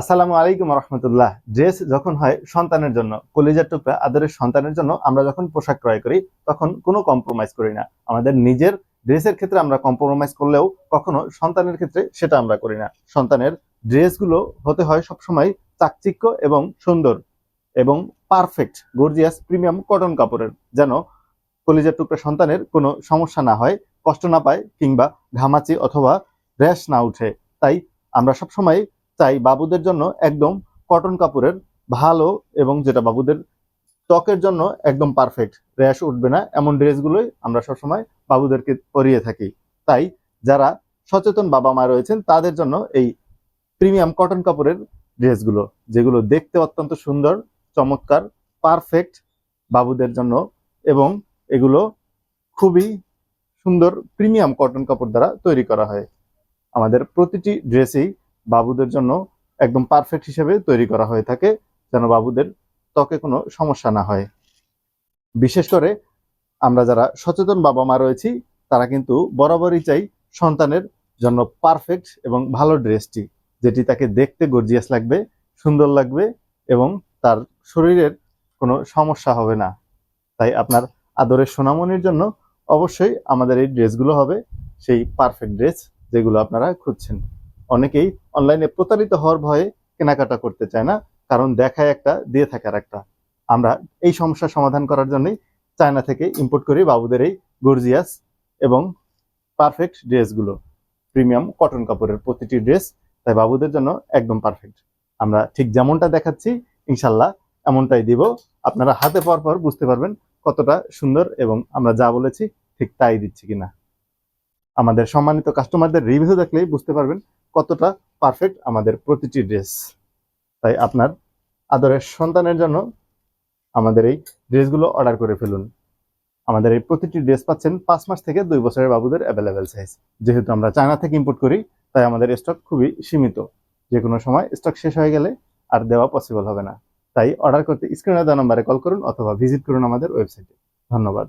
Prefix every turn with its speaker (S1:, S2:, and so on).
S1: আসসালামু আলাইকুম রহমতুল্লাহ। ড্রেস যখন হয় সন্তানের জন্য, কলিজার টুকরা আদরের সন্তানের জন্য আমরা যখন পোশাক ক্রয় করি, তখন কোনো কম্প্রোমাইজ করি না। আমাদের নিজের ড্রেসের ক্ষেত্রে আমরা কম্প্রোমাইজ করলেও কখনো সন্তানের ক্ষেত্রে সেটা আমরা করি না। সন্তানের ড্রেসগুলো হতে হয় সবসময় চাকচিক্য এবং সুন্দর এবং পারফেক্ট গর্জিয়াস প্রিমিয়াম কটন কাপড়ের, যেন কলিজার টুকরা সন্তানের কোনো সমস্যা না হয়, কষ্ট না পায় কিংবা ঘামাচি অথবা র্যাশ না উঠে। তাই আমরা সবসময় চাই বাবুদের জন্য একদম কটন কাপড়ের ভালো এবং যেটা বাবুদের ত্বকের জন্য একদম পারফেক্ট র্যাশ উঠবে না, এমন ড্রেসগুলোই আমরা সবসময় বাবুদেরকে পরিয়ে থাকি। তাই যারা সচেতন বাবা মা রয়েছেন, তাদের জন্য এই প্রিমিয়াম কটন কাপড়ের ড্রেসগুলো, যেগুলো দেখতে অত্যন্ত সুন্দর, চমৎকার পারফেক্ট বাবুদের জন্য এবং এগুলো খুবই সুন্দর প্রিমিয়াম কটন কাপড় দ্বারা তৈরি করা হয়। আমাদের প্রতিটি ড্রেসেই বাবুদের জন্য একদম পারফেক্ট হিসেবে তৈরি করা হয়ে থাকে, যেন বাবুদের ত্বকে কোনো সমস্যা না হয়। বিশেষ করে আমরা যারা সচেতন বাবা মা রয়েছি, তারা কিন্তু বরাবরই চাই সন্তানের জন্য পারফেক্ট এবং ভালো ড্রেসটি, যেটি তাকে দেখতে গর্জিয়াস লাগবে, সুন্দর লাগবে এবং তার শরীরের কোনো সমস্যা হবে না। তাই আপনার আদরের সোনামনির জন্য অবশ্যই আমাদের এই ড্রেসগুলো হবে, সেই পারফেক্ট ড্রেস যেগুলো আপনারা খুঁজছেন। অনেকেই অনলাইনে প্রতারিত হওয়ার ভয়ে কেনাকাটা করতে চায় না, কারণ দেখায় একটা, দিয়ে থাকার একটা আমরা এই সমস্যার সমাধান করার জন্যই চায়না থেকে ইম্পোর্ট করি বাবুদের এই গর্জিয়াস এবং পারফেক্ট ড্রেসগুলো প্রিমিয়াম কটন কাপড়ের প্রতিটি ড্রেস তাই বাবুদের জন্য একদম পারফেক্ট আমরা ঠিক যেমনটা দেখাচ্ছি, ইনশাল্লাহ এমনটাই দিব। আপনারা হাতে পাওয়ার পর বুঝতে পারবেন কতটা সুন্দর এবং আমরা যা বলেছি ঠিক তাই দিচ্ছি কিনা। আমাদের সম্মানিত কাস্টমারদের রিভিউ দেখলেই বুঝতে পারবেন কতটা পারফেক্ট আমাদের প্রতিটি ড্রেস তাই আপনার আদরের সন্তানের জন্য আমাদের এই ড্রেসগুলো অর্ডার করে ফেলুন। আমাদের এই প্রতিটি ড্রেস পাচ্ছেন পাঁচ মাস থেকে দুই বছরের বাবুদের অ্যাভেলেবেল সাইজ যেহেতু আমরা চায়না থেকে ইম্পোর্ট করি, তাই আমাদের স্টক খুবই সীমিত। যে কোনো সময় স্টক শেষ হয়ে গেলে আর দেওয়া পসিবল হবে না। তাই অর্ডার করতে স্ক্রিনে দেওয়া নম্বরে কল করুন অথবা ভিজিট করুন আমাদের ওয়েবসাইটে ধন্যবাদ।